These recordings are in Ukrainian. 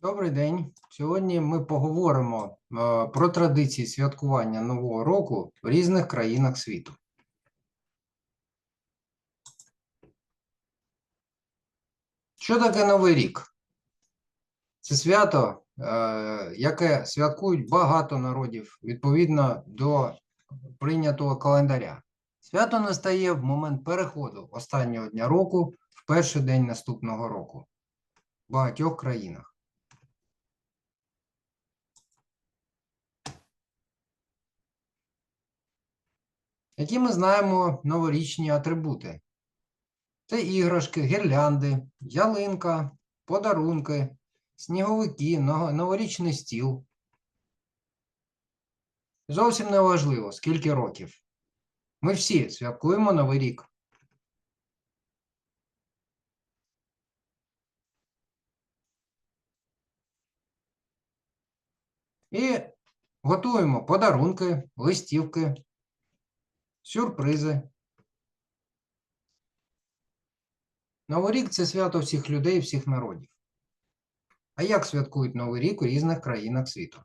Добрий день. Сьогодні ми поговоримо е, про традиції святкування Нового року в різних країнах світу. Що таке Новий рік? Це свято, е, яке святкують багато народів відповідно до прийнятого календаря. Свято настає в момент переходу останнього дня року в перший день наступного року в багатьох країнах. Які ми знаємо новорічні атрибути? Це іграшки, гірлянди, ялинка, подарунки, сніговики, новорічний стіл. Зовсім не важливо, скільки років. Ми всі святкуємо Новий рік. І готуємо подарунки, листівки, сюрпризи. Новий рік це свято всіх людей, всіх народів. А як святкують Новий рік у різних країнах світу?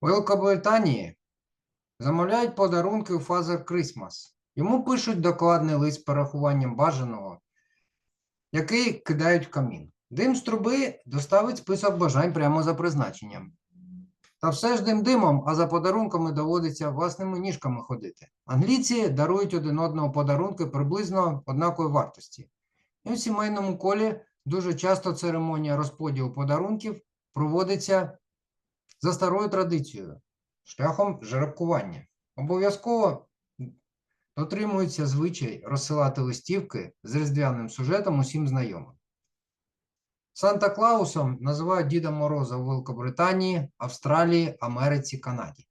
У Великобританії замовляють подарунки у Father Christmas. Йому пишуть докладний лист з перерахуванням бажаного, який кидають в камін. Дим з труби доставить список бажань прямо за призначенням. Та все ж дим димом, а за подарунками доводиться власними ніжками ходити. Англійці дарують один одному подарунки приблизно однакової вартості. І в сімейному колі дуже часто церемонія розподілу подарунків проводиться за старою традицією, шляхом жеребкування. Обов'язково дотримується звичай розсилати листівки з різдвяним сюжетом усім знайомим. Санта Клаусом називають Діда Мороза у Великобританії, Австралії, Америці, Канаді.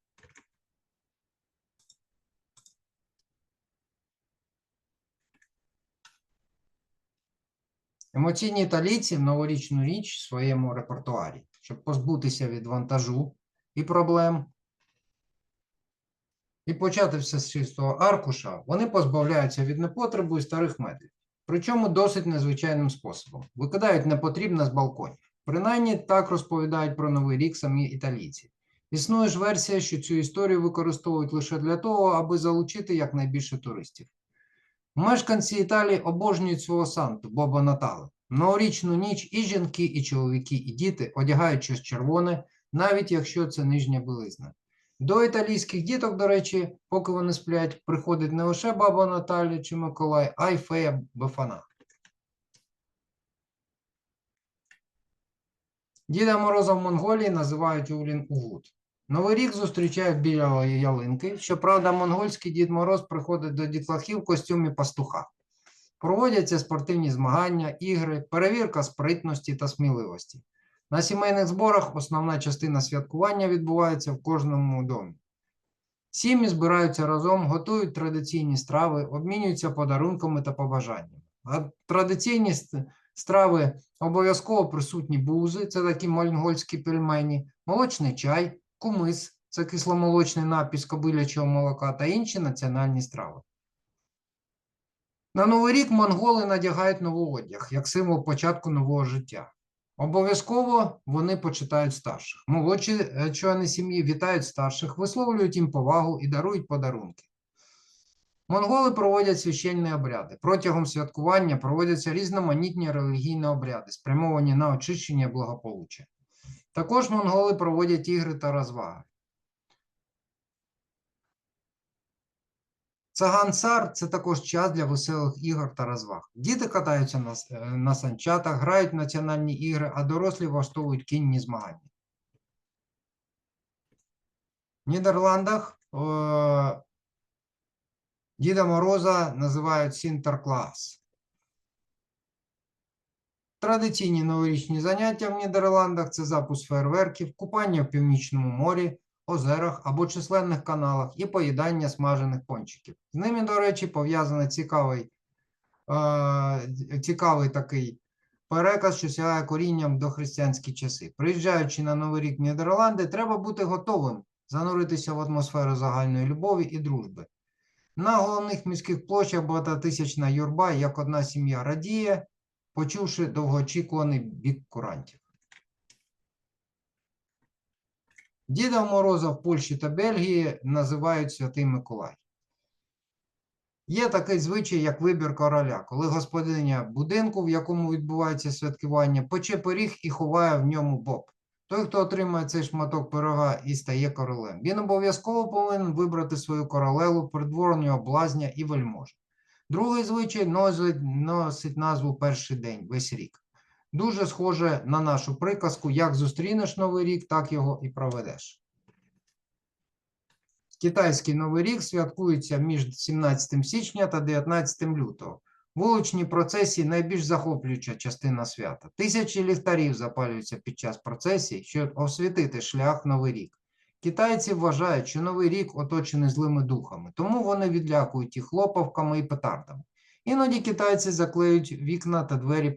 Емоційні італійці в новорічну ніч в своєму репертуарі, щоб позбутися від вантажу і проблем. І почати все з чистого аркуша, вони позбавляються від непотребу і старих медлів. Причому досить незвичайним способом. Викидають непотрібне з балконів. Принаймні так розповідають про Новий рік самі італійці. Існує ж версія, що цю історію використовують лише для того, аби залучити якнайбільше туристів. Мешканці Італії обожнюють свого Санту, Боба Натала. Новорічну ніч і жінки, і чоловіки, і діти одягають щось червоне, навіть якщо це нижня білизна. До італійських діток, до речі, поки вони сплять, приходить не лише баба Наталя чи Миколай, а й фея Бефана. Діда Мороза в Монголії називають Улін Угуд. Новий рік зустрічають біля ялинки. Щоправда, монгольський Дід Мороз приходить до дітлахів в костюмі пастуха. Проводяться спортивні змагання, ігри, перевірка спритності та сміливості. На сімейних зборах основна частина святкування відбувається в кожному домі. Сім'ї збираються разом, готують традиційні страви, обмінюються подарунками та побажаннями. А традиційні страви обов'язково присутні бузи, це такі монгольські пельмені, молочний чай, кумис, це кисломолочний напій з кобилячого молока та інші національні страви. На Новий рік монголи надягають новий одяг як символ початку нового життя. Обов'язково вони почитають старших. Молодші е, члени сім'ї вітають старших, висловлюють їм повагу і дарують подарунки. Монголи проводять священні обряди. Протягом святкування проводяться різноманітні релігійні обряди, спрямовані на очищення благополуччя. Також монголи проводять ігри та розваги. Цагансар це також час для веселих ігор та розваг. Діти катаються на, е, на санчатах, грають в національні ігри, а дорослі влаштовують кінні змагання. В Нідерландах е, Діда Мороза називають Сінтерклас. Традиційні новорічні заняття в Нідерландах це запуск фейерверків, купання в північному морі, озерах або численних каналах і поїдання смажених пончиків. З ними, до речі, пов'язаний цікавий, е, цікавий такий переказ, що сягає корінням до християнські часи. Приїжджаючи на Новий рік в Нідерланди, треба бути готовим зануритися в атмосферу загальної любові і дружби. На головних міських площах багатотисячна юрба, як одна сім'я радіє, почувши довгоочікуваний бік курантів. Діда Мороза в Польщі та Бельгії називають Святий Миколай. Є такий звичай, як вибір короля, коли господиня будинку, в якому відбувається святкування, пече пиріг і ховає в ньому боб. Той, хто отримає цей шматок пирога і стає королем, він обов'язково повинен вибрати свою королеву, придворнього блазня і вельможу. Другий звичай носить, носить назву перший день, весь рік. Дуже схоже на нашу приказку: як зустрінеш новий рік, так його і проведеш. Китайський новий рік святкується між 17 січня та 19 лютого. Вуличні процесії найбільш захоплююча частина свята. Тисячі ліхтарів запалюються під час процесій, щоб освітити шлях новий рік. Китайці вважають, що новий рік оточений злими духами, тому вони відлякують їх хлопавками і петардами. Іноді китайці заклеють вікна та двері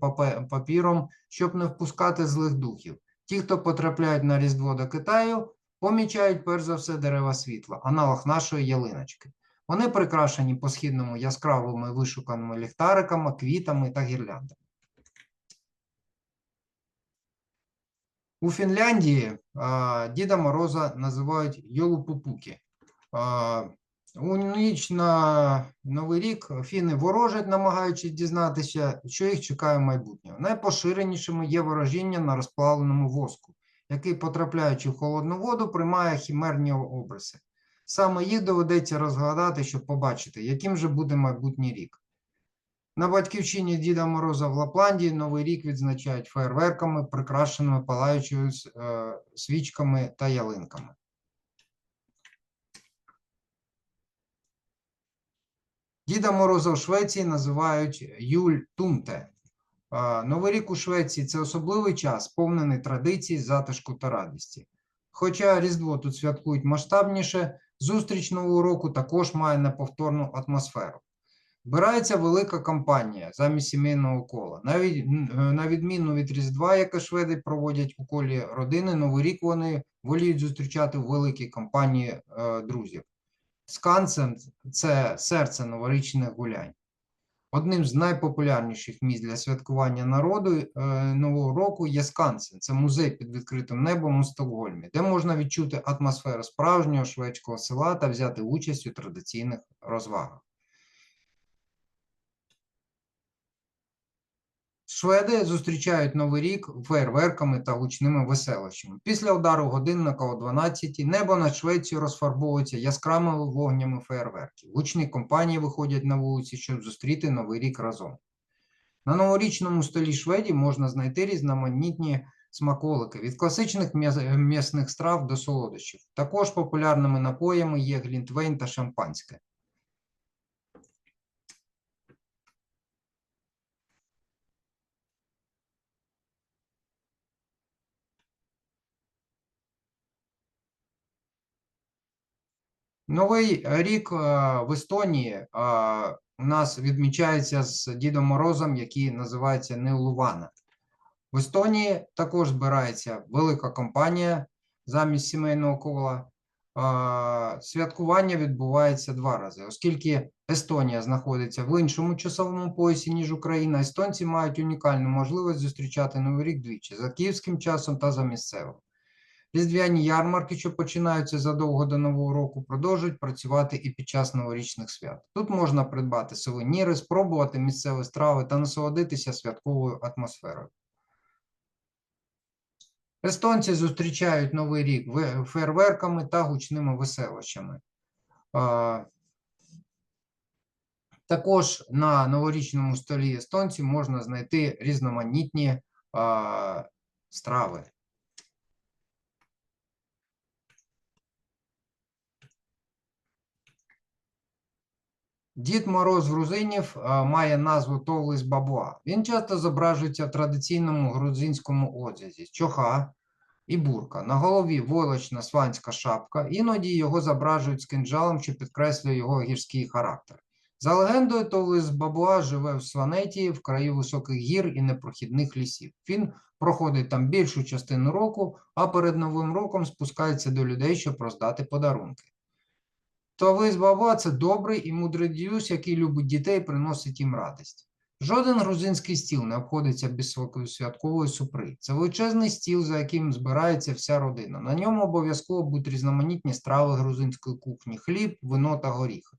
папіром, щоб не впускати злих духів. Ті, хто потрапляють на Різдво до Китаю, помічають перш за все дерева світла, аналог нашої ялиночки. Вони прикрашені по східному яскравими вишуканими ліхтариками, квітами та гірляндами. У Фінляндії а, Діда Мороза називають Йолупупуки. А, у ніч на Новий рік фіни ворожать, намагаючись дізнатися, що їх чекає в майбутньому. Найпоширенішими є ворожіння на розплавленому воску, який, потрапляючи в холодну воду, приймає хімерні обриси. Саме їх доведеться розгадати, щоб побачити, яким же буде майбутній рік. На батьківщині Діда Мороза в Лапландії Новий рік відзначають фейерверками, прикрашеними палаючими свічками та ялинками. Діда Мороза в Швеції називають Юль Тунте. Новий рік у Швеції це особливий час, сповнений традицій, затишку та радості. Хоча Різдво тут святкують масштабніше, зустріч Нового року також має неповторну атмосферу. Збирається велика кампанія замість сімейного кола. Навіть е, на відміну від Різдва, яке шведи проводять у колі родини, Новий рік вони воліють зустрічати в великій компанії е, друзів. Скансен це серце новорічних гулянь. Одним з найпопулярніших місць для святкування народу е, Нового року є Скансен. Це музей під відкритим небом у Стокгольмі, де можна відчути атмосферу справжнього шведського села та взяти участь у традиційних розвагах. Шведи зустрічають Новий рік фейерверками та гучними веселощами. Після удару годинника о 12 небо над Швецією розфарбовується яскравими вогнями фейерверків. Гучні компанії виходять на вулиці, щоб зустріти Новий рік разом. На новорічному столі шведів можна знайти різноманітні смаколики від класичних м'ясних страв до солодощів. Також популярними напоями є глінтвейн та шампанське. Новий рік е, в Естонії е, у нас відмічається з Дідом Морозом, який називається Неулувана. В Естонії також збирається велика компанія замість сімейного кола. Е, Святкування відбувається два рази, оскільки Естонія знаходиться в іншому часовому поясі, ніж Україна. Естонці мають унікальну можливість зустрічати Новий рік двічі за київським часом та за місцевим. Різдвяні ярмарки, що починаються задовго до Нового року, продовжують працювати і під час новорічних свят. Тут можна придбати сувеніри, спробувати місцеві страви та насолодитися святковою атмосферою. Естонці зустрічають Новий рік фейерверками та гучними веселощами. Також на новорічному столі естонців можна знайти різноманітні страви. Дід Мороз грузинів має назву Толис Бабуа. Він часто зображується в традиційному грузинському одязі чоха і бурка. На голові войлочна сванська шапка, іноді його зображують з кинджалом, що підкреслює його гірський характер. За легендою, Товис Бабуа живе в Сванеті в краї високих гір і непрохідних лісів. Він проходить там більшу частину року, а перед Новим роком спускається до людей, щоб роздати подарунки. Товис Баба це добрий і мудрий дідусь, який любить дітей і приносить їм радість. Жоден грузинський стіл не обходиться без святкової супри. Це величезний стіл, за яким збирається вся родина. На ньому обов'язково будуть різноманітні страви грузинської кухні: хліб, вино та горіхи.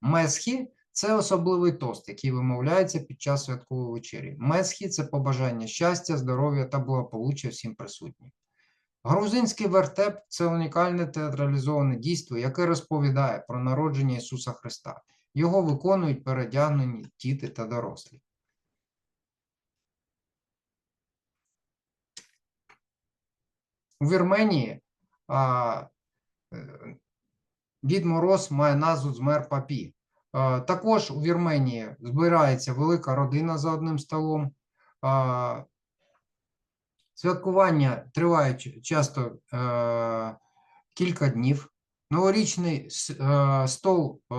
Месхі це особливий тост, який вимовляється під час святкової вечері. Месхі це побажання щастя, здоров'я та благополуччя всім присутнім. Грузинський вертеп це унікальне театралізоване дійство, яке розповідає про народження Ісуса Христа. Його виконують передягнені діти та дорослі. У Вірменії а, е, Дід Мороз має назву Змер Папі. А, Також у Вірменії збирається велика родина за одним столом. А, Святкування тривають часто е, кілька днів. Новорічний е, стол е,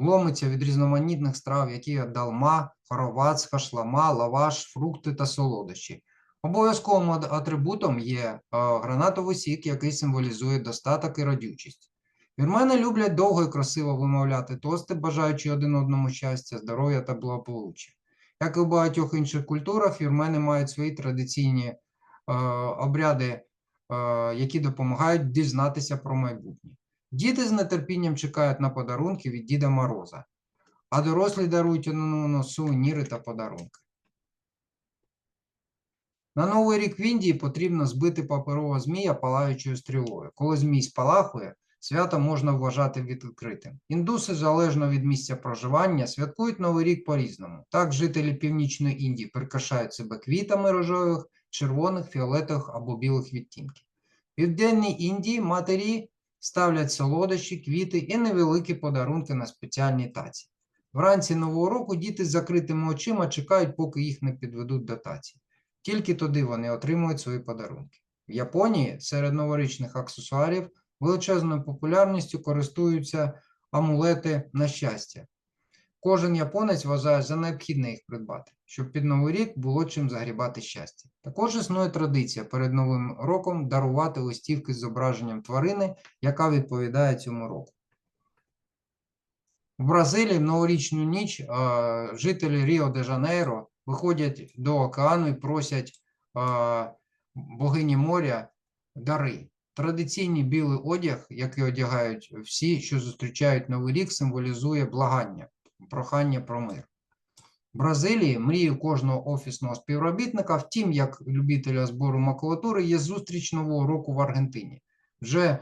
ломиться від різноманітних страв, які є далма, хоровац, хашлама, лаваш, фрукти та солодощі. Обов'язковим атрибутом є е, гранатовий сік, який символізує достаток і родючість. Вірмени люблять довго і красиво вимовляти тости, бажаючи один одному щастя, здоров'я та благополуччя. Як і у багатьох інших культурах, вірмени мають свої традиційні обряди, е, які допомагають дізнатися про майбутнє. Діти з нетерпінням чекають на подарунки від Діда Мороза, а дорослі дарують один одному сувеніри та подарунки. На Новий рік в Індії потрібно збити паперова змія палаючою стрілою. Коли змій спалахує, свято можна вважати відкритим. Індуси, залежно від місця проживання, святкують Новий рік по-різному. Так, жителі Північної Індії прикрашають себе квітами рожевих, червоних, фіолетових або білих відтінків. В Південній Індії матері ставлять солодощі, квіти і невеликі подарунки на спеціальній таці. Вранці Нового року діти з закритими очима чекають, поки їх не підведуть до таці. Тільки туди вони отримують свої подарунки. В Японії серед новорічних аксесуарів величезною популярністю користуються амулети на щастя. Кожен японець вважає за необхідне їх придбати, щоб під Новий рік було чим загрібати щастя. Також існує традиція перед Новим роком дарувати листівки з зображенням тварини, яка відповідає цьому року. В Бразилії в новорічну ніч е, жителі Ріо де Жанейро виходять до океану і просять е, богині моря дари. Традиційний білий одяг, який одягають всі, що зустрічають Новий рік, символізує благання, прохання про мир. В Бразилії мрією кожного офісного співробітника, втім, як любителя збору макулатури, є зустріч Нового року в Аргентині. Вже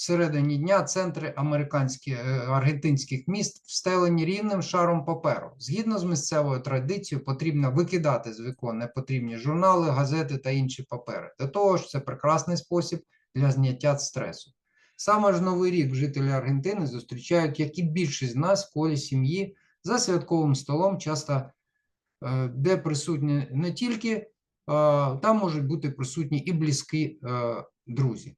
всередині дня центри американських, е, аргентинських міст встелені рівним шаром паперу. Згідно з місцевою традицією, потрібно викидати з вікон непотрібні журнали, газети та інші папери. До того ж, це прекрасний спосіб для зняття стресу. Саме ж Новий рік жителі Аргентини зустрічають, як і більшість з нас в колі сім'ї за святковим столом, часто е, де присутні не тільки, там можуть бути присутні і близькі е, друзі.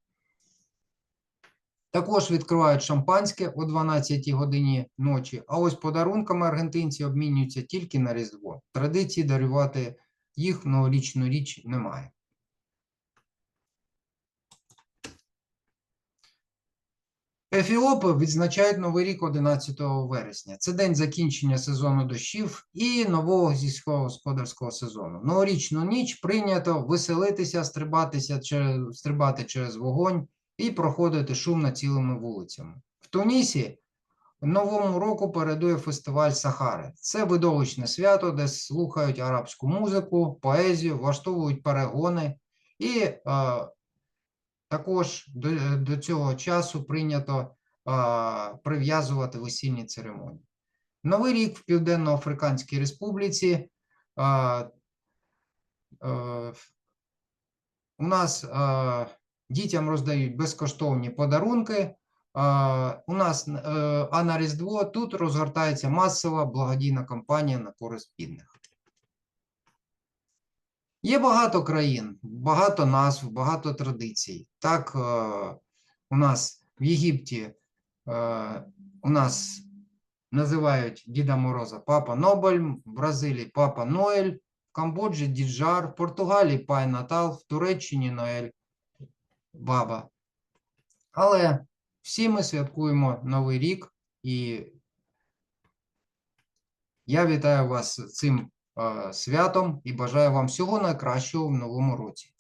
Також відкривають шампанське о 12 годині ночі, а ось подарунками аргентинці обмінюються тільки на Різдво. Традиції дарувати їх новорічну річ немає. Ефіопи відзначають Новий рік 11 вересня. Це день закінчення сезону дощів і нового сільськогосподарського сезону. Новорічну ніч прийнято веселитися, стрибатися стрибати через вогонь і проходити шумно цілими вулицями. В Тунісі Новому року передує фестиваль Сахари. Це видовищне свято, де слухають арабську музику, поезію, влаштовують перегони і е, також до, до цього часу прийнято а, прив'язувати весільні церемонії. Новий рік в Південно-Африканській Республіці а, е, у нас а, дітям роздають безкоштовні подарунки. У нас, е, а на Різдво тут розгортається масова благодійна кампанія на користь бідних. Є багато країн, багато назв, багато традицій. Так, е, у нас в Єгипті е, у нас називають Діда Мороза Папа Нобель, в Бразилії Папа Ноель, в Камбоджі Діджар, в Португалії Пай Натал, в Туреччині Ноель Баба. Але всі ми святкуємо Новий рік, і я вітаю вас цим е, святом і бажаю вам всього найкращого в новому році.